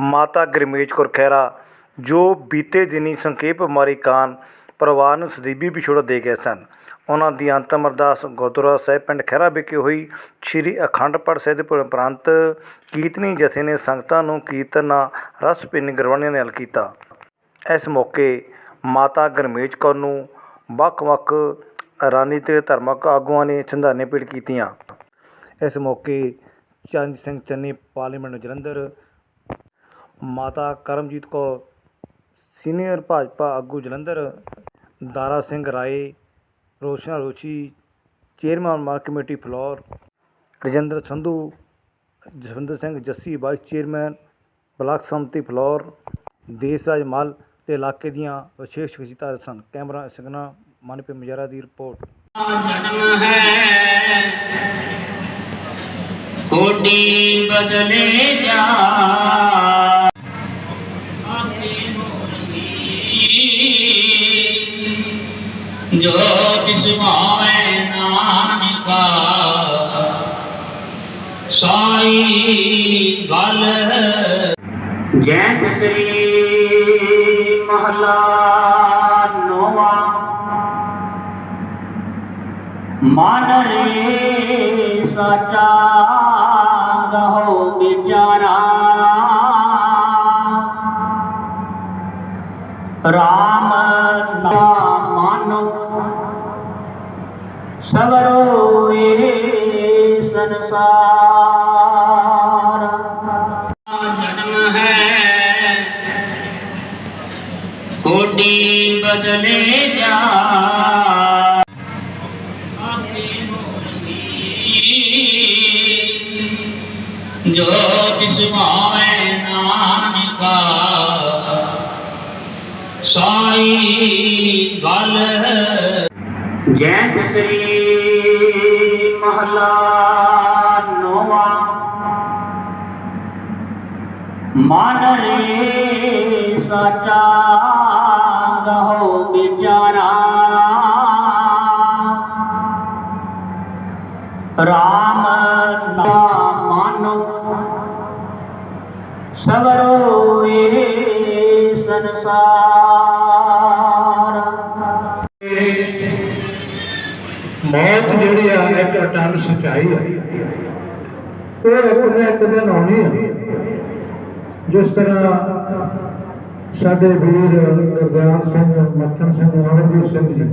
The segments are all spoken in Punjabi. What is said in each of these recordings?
ਮਾਤਾ ਗਰਮੇਜ ਕੌਰ ਖਹਿਰਾ, ਜੋ ਬੀਤੇ ਦਿਨੀ ਸੰਖੇਪ ਬਿਮਾਰੀ ਕਾਰਨ ਪਰਿਵਾਰ ਨੂੰ ਸਦੀਬੀ ਵਿਛੋੜਾ ਦੇ ਗਏ ਸਨ। ਉਹਨਾਂ ਦੀ ਅੰਤਮ ਅਰਦਾਸ ਗੁਰਦੁਆਰਾ ਸਾਹਿਬ ਪਿੰਡ ਖਹਿਰਾ ਵਿਖੇ ਹੋਈ। ਸ੍ਰੀ ਅਖੰਡ ਪਾਠ ਸਾਹਿਬ ਦੇ ਉਪਰੰਤ ਕੀਰਤਨੀ ਜਥੇ ਨੇ ਸੰਗਤਾਂ ਨੂੰ ਕੀਰਤਨ, ਰਸ ਪਿੰਨ ਗੁਰਬਾਣੀਆਂ ਨਾਲ ਕੀਤਾ। ਇਸ ਮੌਕੇ ਮਾਤਾ ਗਰਮੇਜ ਕੌਰ ਨੂੰ ਵੱਖ-ਵੱਖ ਰਾਜਨੀਤਿਕ ਧਾਰਮਿਕ ਆਗੂਆਂ ਨੇ ਸ਼ਰਧਾਂਜਲੀਆਂ ਭੇਟ ਕੀਤੀਆਂ। ਇਸ ਮੌਕੇ ਚੰਦ ਸਿੰਘ ਚੰਨੀ, ਪਾਰਲੀਮੈਂਟ ਜਲੰਧਰ, ਮਾਤਾ ਕਰਮਜੀਤ ਕੌਰ, ਸੀਨੀਅਰ ਭਾਜਪਾ ਆਗੂ Jalandhar, Dara Singh Rai, Roshna Roshi, chairman market committee Phillaur, Rajinder Sandhu, Jaswinder Singh Jassi, vice chairman block ਸੰਮਤੀ ਫਲੋਰ ਦੇਸ ਰਾਜ ਮੱਲ ਤੇ ਇਲਾਕੇ ਦੀਆਂ ਵਿਸ਼ੇਸ਼ ਸ਼ਖਸੀਅਤਾਂ ਸਨ। ਕੈਮਰਾ ਸੰਗਨਾ ਮਨਪ੍ਰੀਤ ਮਜਾਰਾ ਦੀ ਰਿਪੋਰਟ ਜਨਮ ਹੈ ਕੋਟੀ ਬਦਲੇ ਜਾ ਆਪੇ ਹੋਈ ਜੋ ਤਿਸ ਭਾਵੇ ਨਾਨਕਾ ਸਾਈ ਗਲ ਜੈ ਮਨ ਰੇ ਸਾਚਾ ਗਹੋ ਵਿਚਾਰਾ ਰਾਮ ਨਾਮ ਮਾਨੋ ਸਵਰੋ ਏ ਸਾਈ ਗਲ। ਜੈ ਸ੍ਰੀ ਮਹਲਾ ਨੋਵਾ। ਮਨ ਰੇ ਸਾਚਾ ਗਹੋ ਵਿਚਾਰਾ। ਮੌਤ ਜਿਹੜੀ ਆ, ਇੱਕ ਅਟਲ ਸਚਾਈ ਆ। ਉਹ ਇੱਕ ਨਾ ਇੱਕ ਦਿਨ ਆਉਣੀ ਆ। ਜਿਸ ਤਰ੍ਹਾਂ ਸਾਡੇ ਵੀਰ ਗੁਰਦਿਆਲ ਸਿੰਘ ਮੱਖਣ ਸਿੰਘ, ਅਮਰਜੀਤ ਸਿੰਘ ਜੀ,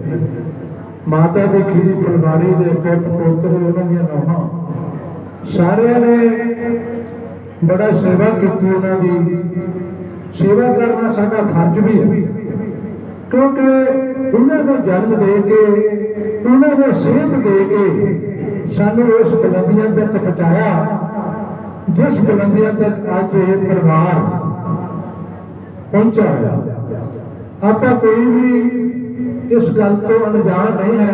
ਮਾਤਾ ਦੀ ਖੀਰੀ ਫੁਲਵਾਰੀ ਦੇ ਪੁੱਤ, ਪੋਤਰ, ਉਹਨਾਂ ਦੀਆਂ ਨੌਹਾਂ, ਸਾਰਿਆਂ ਨੇ ਬੜਾ ਸੇਵਾ ਕੀਤੀ ਉਹਨਾਂ ਦੀ। ਸੇਵਾ ਕਰਨਾ ਸਾਡਾ ਫਰਜ਼ ਵੀ ਹੈ ਕਿਉਂਕਿ ਉਹਨਾਂ ਦਾ ਜਨਮ ਦੇ ਕੇ, ਉਹਨਾਂ ਦਾ ਸਿਹਤ ਦੇ ਕੇ ਸਾਨੂੰ ਉਸ ਬੁਲੰਦੀਆਂ ਤੱਕ ਪਹੁੰਚਾਇਆ, ਜਿਸ ਬੁਲੰਦੀਆਂ ਤੱਕ ਅੱਜ ਇਹ ਪਰਿਵਾਰ ਪਹੁੰਚਾ ਹੈ ਆਪਾਂ ਕੋਈ ਵੀ ਇਸ ਗੱਲ ਤੋਂ ਅਣਜਾਣ ਨਹੀਂ ਹੈ,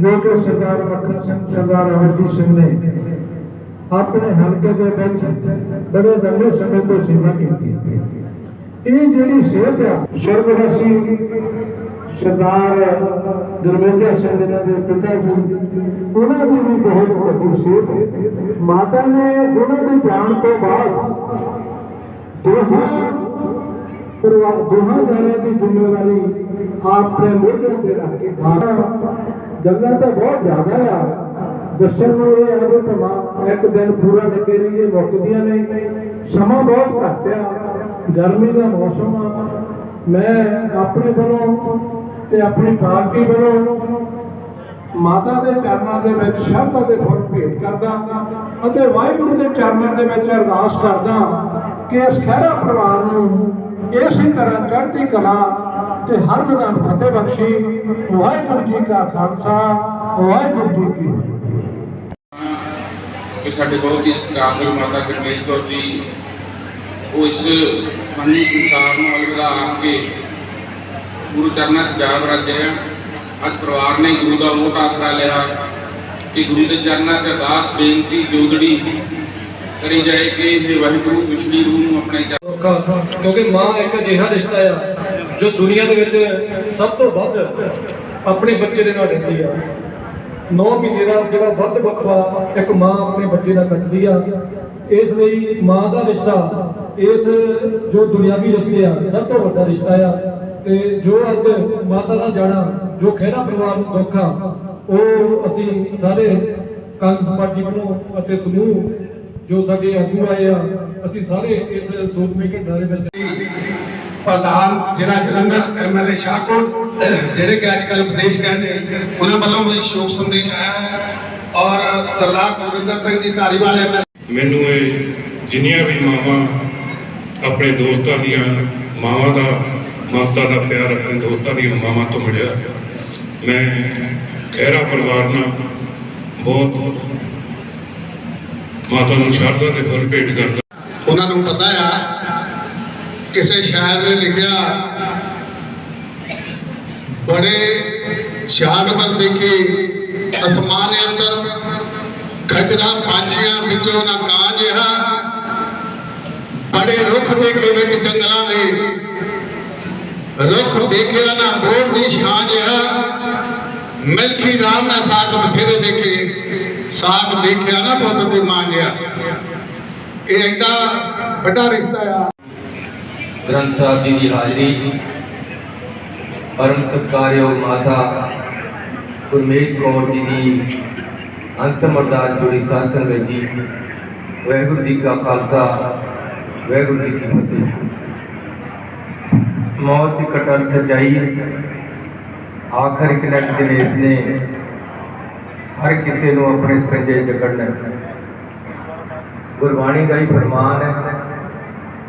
ਜੋ ਕਿ ਸਰਦਾਰ ਮੱਖਣ ਸਿੰਘ, ਸਰਦਾਰ ਅਮਰਜੀਤ ਸਿੰਘ ਨੇ ਆਪਣੇ ਹਲਕੇ ਦੇ ਵਿੱਚ ਬੜੇ ਲੰਬੇ ਸਮੇਂ ਤੋਂ ਸੇਵਾ ਕੀਤੀ। ਇਹ ਜਿਹੜੀ ਸਿਹਤ ਆ ਸਰਬਰਸੀ ਸਰਦਾਰ ਗੁਰਮੇਜਰ ਸਿੰਘ ਇਹਨਾਂ ਦੇ ਪਿਤਾ ਜੀ, ਉਹਨਾਂ ਦੀ ਵੀ ਬਹੁਤ ਵੱਡੀ ਸਿਹਤ ਹੈ ਮਾਤਾ ਨੇ ਉਹਨਾਂ ਦੇ ਜਾਣ ਤੋਂ ਬਾਅਦ ਦੋਹਾਂ ਪਰਿਵਾਰ ਦੋਹਾਂ ਜਣਿਆਂ ਦੀ ਜ਼ਿੰਮੇਵਾਰੀ ਆਪਣੇ ਮੋਢਿਆਂ ਤੇ ਰੱਖ ਕੇ ਖਾਣਾ ਗੱਲਾਂ ਤਾਂ ਬਹੁਤ ਜ਼ਿਆਦਾ ਆ। ਦੱਸਣ ਨੂੰ ਇਹ ਆ ਵੀ ਭਾਵੇਂ ਇੱਕ ਦਿਨ ਪੂਰਾ ਲੱਗੇ ਰਹੀਏ, ਮੁੱਕਦੀਆਂ ਨੇ ਸਮਾਂ ਬਹੁਤ ਘੱਟ ਆ। ਗਰਮੀ ਦਾ ਮੌਸਮ ਆ, ਮੈਂ ਆਪਣੇ ਵੱਲੋਂ ਤੇ ਆਪਣੀ ਪਾਰਟੀ ਵੱਲੋਂ ਮਾਤਾ ਦੇ ਚਰਨਾਂ ਦੇ ਵਿੱਚ ਸ਼ਰਧਾ ਦੇ ਫੁੱਲ ਭੇਟ ਕਰਦਾ ਅਤੇ ਵਾਹਿਗੁਰੂ ਦੇ ਚਰਨਾਂ ਦੇ ਵਿੱਚ ਅਰਦਾਸ ਕਰਦਾ ਕਿ ਇਸ ਖਹਿਰਾ ਪਰਿਵਾਰ ਨੂੰ ਇਸੇ ਤਰ੍ਹਾਂ ਚੜ੍ਹਦੀ ਕਲਾ ਤੇ ਹਰ ਵਿਧਾਨ ਫਤਿਹ ਬਖਸ਼ੀ। ਵਾਹਿਗੁਰੂ ਜੀ ਕਾ ਖਾਲਸਾ, ਵਾਹਿਗੁਰੂ ਜੀ ਕੀ ਕਿ ਸਾਡੇ ਬਹੁਤ ਹੀ ਸਤਿਕਾਰਯੋਗ ਮਾਤਾ ਗੁਰਮੇਲ ਕੌਰ ਜੀ ਉਹ ਇਸ ਮੰਨੀ ਸੰਸਾਰ ਨੂੰ ਅਲਵਿਦਾ ਆਖ ਕੇ ਗੁਰੂ ਚਰਨਾਂ 'ਚ ਜਾ ਬਰਾਜੇ ਅੱਜ ਪਰਿਵਾਰ ਨੇ ਗੁਰੂ ਦਾ ਮੋਟ ਆਸਰਾ ਲਿਆ ਕਿ ਗੁਰੂ ਦੇ ਚਰਨਾਂ 'ਚ ਅਰਦਾਸ, ਬੇਨਤੀ ਜੋਦੜੀ ਕਰੀ ਜਾਏ ਕਿ ਇਹ ਵਾਹਿਗੁਰੂ ਵਿਸ਼ਨੀ ਰੂਹ ਨੂੰ ਆਪਣੇ ਚਰਨ ਕਿਉਂਕਿ ਮਾਂ ਇੱਕ ਅਜਿਹਾ ਰਿਸ਼ਤਾ ਆ, ਜੋ ਦੁਨੀਆ ਦੇ ਵਿੱਚ ਸਭ ਤੋਂ ਵੱਧ ਆਪਣੇ ਬੱਚੇ ਦੇ ਨਾਲ ਰਹਿੰਦੀ ਆ। 9 ਮਹੀਨੇ ਦਾ ਜਿਹੜਾ ਵੱਧ ਵੱਖਰਾ ਇੱਕ ਮਾਂ ਆਪਣੇ ਬੱਚੇ ਦਾ ਕੱਟਦੀ ਆ, ਇਸ ਲਈ ਮਾਂ ਦਾ ਰਿਸ਼ਤਾ ਇਸ ਜੋ ਦੁਨਿਆਵੀ ਰਿਸ਼ਤੇ ਆ ਸਭ ਤੋਂ ਵੱਡਾ ਰਿਸ਼ਤਾ ਆ ਤੇ ਜੋ ਅੱਜ ਮਾਤਾ ਦਾ ਜਾਣਾ ਜੋ ਖਹਿਰਾ ਪਰਿਵਾਰ ਨੂੰ ਦੁੱਖ ਆ ਉਹ ਅਸੀਂ ਸਾਰੇ ਕਾਂਗਰਸ ਪਾਰਟੀ ਵੱਲੋਂ ਅਤੇ ਸਮੂਹ ਜੋ ਸਾਡੇ ਆਗੂ ਆਏ ਆ ਅਸੀਂ ਸਾਰੇ ਇਸ ਸੋਚਮੇ ਘਟਨਾ ਦੇ ਵਿੱਚ ਪ੍ਰਧਾਨ ਜ਼ਿਲ੍ਹਾ ਜਲੰਧਰ ਐਮਐਲਏ ਸ਼ਾਹਕੋਟ ਜਿਹੜੇ ਕਿ ਅੱਜ ਕੱਲ੍ਹ ਵਿਦੇਸ਼ ਗਏ ਨੇ ਉਹਨਾਂ ਵੱਲੋਂ ਵੀ ਸ਼ੋਕ ਸੰਦੇਸ਼ ਆਇਆ ਹੈ ਔਰ ਸਰਦਾਰ ਕੁਲਵਿੰਦਰ ਸਿੰਘ ਜੀ ਧਾਰੀਵਾਲ ਐਮਐਲਏ ਮੈਨੂੰ ਇਹ ਜਿੰਨੀਆਂ ਵੀ ਮਾਵਾਂ ਆਪਣੇ ਦੋਸਤਾਂ ਦੀਆਂ ਮਾਵਾਂ ਦਾ, ਮਾਤਾ ਦਾ ਪਿਆਰ ਆਪਣੇ ਦੋਸਤਾਂ ਦੀਆਂ ਮਾਵਾਂ ਤੋਂ ਮਿਲਿਆ। ਮੈਂ ਖਹਿਰਾ ਪਰਿਵਾਰ ਨਾਲ ਬਹੁਤ ਮਾਤਾ ਨੂੰ ਸ਼ਰਧਾ ਦੇ ਫੁੱਲ ਭੇਟ ਕਰਦਾ ਉਹਨਾਂ ਨੂੰ ਪਤਾ ਆ, ਕਿਸੇ ਸ਼ਾਇਰ ਨੇ ਲਿਖਿਆ, ਬੜੇ ਸ਼ਾਨਵਰ ਦੇਖੇ, ਅਸਮਾਨ ਅੰਦਰ ਖਚਰਾ ਪੰਛੀਆਂ ਵਿੱਚੋਂ ਨਾ ਕਾਂ ਜਿਹਾ, ਬੜੇ ਰੁੱਖ ਦੇਖੇ ਵਿੱਚ ਜੰਗਲਾਂ ਦੇ। ਰੁੱਖ ਦੇਖਿਆ ਨਾ, ਬੋੜ ਦੀ ਛਾਂ ਜਿਹਾ। ਮਿਲਖੀ ਰਾਮ ਮੈਂ ਸਾਗ ਬਥੇਰੇ ਦੇਖੇ। ਸਾਗ ਦੇਖਿਆ ਨਾ ਪੁੱਤ ਦੀ ਮਾਂ ਜਿਹਾ। ਇਹ ਐਡਾ ਵੱਡਾ ਰਿਸ਼ਤਾ ਆ। ਗ੍ਰੰਥ ਸਾਹਿਬ ਜੀ ਦੀ ਹਾਜ਼ਰੀ। ਪਰਮ ਸਤਿਕਾਰਯੋਗ ਮਾਤਾ ਗੁਰਮੇਜ ਕੌਰ ਜੀ ਦੀ ਅੰਤਮ ਅਰਦਾਸ ਜੋੜੀ ਸਾਧ ਸੰਗਤ ਜੀ। ਵਾਹਿਗੁਰੂ ਜੀ ਕਾ ਖਾਲਸਾ। ਵਾਹਿਗੁਰੂ ਜੀ ਕੀ ਫਤਿਹ। ਮੌਤ ਦੀ ਕਟਲ ਸਜਾਈ ਆਖਰ ਇੱਕ ਨਟ ਦਿਨੇਸ਼ ਨੇ ਹਰ ਕਿਸੇ ਨੂੰ ਆਪਣੇ ਸੰਜੇ ਜਕੜਨਾ ਗੁਰਬਾਣੀ ਦਾ ਹੀ ਫਰਮਾਨ ਹੈ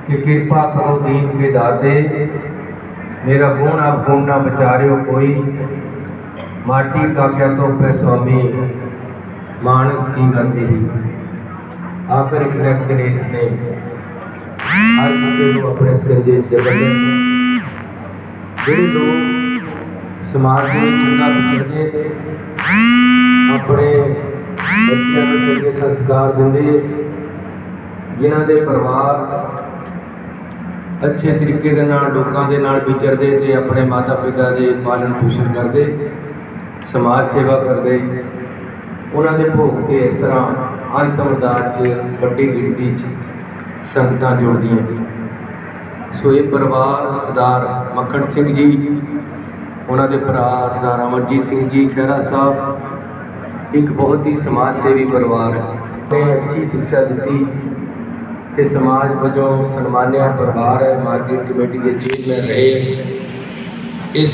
ਕਿ ਕਿਰਪਾ ਕਰੋ ਦੀਨ ਕੇ ਦਾਤੇ, ਮੇਰਾ ਗੁਣ ਆਪ ਗੁਣ ਨਾ ਵਿਚਾਰਿਓ ਕੋਈ। ਮਾਟੀ ਕਾ ਕਿਆ ਤੋ ਪੈ ਸੁਆਮੀ ਮਾਨਸ ਕੀ ਗਤੀ ਆਖਰ ਇੱਕ ਨਕ ਗਣੇਸ਼ ਨੇ ਹਰ ਕਿਸੇ ਨੂੰ ਆਪਣੇ ਸੰਜੇ ਜਗਤ ਜਿਹੜੇ ਲੋਕ ਸਮਾਜ ਨੂੰ ਚੰਗਾ ਵਿਚਰਦੇ ਆਪਣੇ ਬੱਚਿਆਂ ਨੂੰ ਚੰਗੇ ਸੰਸਕਾਰ ਦਿੰਦੇ ਜਿਨ੍ਹਾਂ ਦੇ ਪਰਿਵਾਰ ਅੱਛੇ ਤਰੀਕੇ ਦੇ ਨਾਲ, ਲੋਕਾਂ ਦੇ ਨਾਲ ਵਿਚਰਦੇ ਤੇ ਆਪਣੇ ਮਾਤਾ ਪਿਤਾ ਦੇ ਪਾਲਣ ਪੋਸ਼ਣ ਕਰਦੇ, ਸਮਾਜ ਸੇਵਾ ਕਰਦੇ, ਉਹਨਾਂ ਦੇ ਭੋਗ ਤੇ ਇਸ ਤਰ੍ਹਾਂ ਅੰਤਮ ਦਾਤ 'ਚ ਵੱਡੀ ਗਿਣਤੀ 'ਚ ਸੰਗਤਾਂ ਜੁੜਦੀਆਂ। ਸੋ ਇਹ ਪਰਿਵਾਰ ਸਰਦਾਰ ਮੱਖਣ ਸਿੰਘ ਜੀ, ਉਹਨਾਂ ਦੇ ਭਰਾ ਸਰਦਾਰ ਅਮਰਜੀਤ ਸਿੰਘ ਜੀ, ਖਹਿਰਾ ਸਾਹਿਬ, ਇੱਕ ਬਹੁਤ ਹੀ ਸਮਾਜ ਸੇਵੀ ਪਰਿਵਾਰ ਹੈ। ਨੇ ਅੱਛੀ ਸਿੱਖਿਆ ਦਿੱਤੀ ਤੇ ਸਮਾਜ ਵਜੋਂ ਸਨਮਾਨਿਆ ਪਰਿਵਾਰ ਹੈ। ਮਾਰਕੀਟ ਕਮੇਟੀ ਦੇ ਚੇਅਰਮੈਨ ਰਹੇ। ਇਹ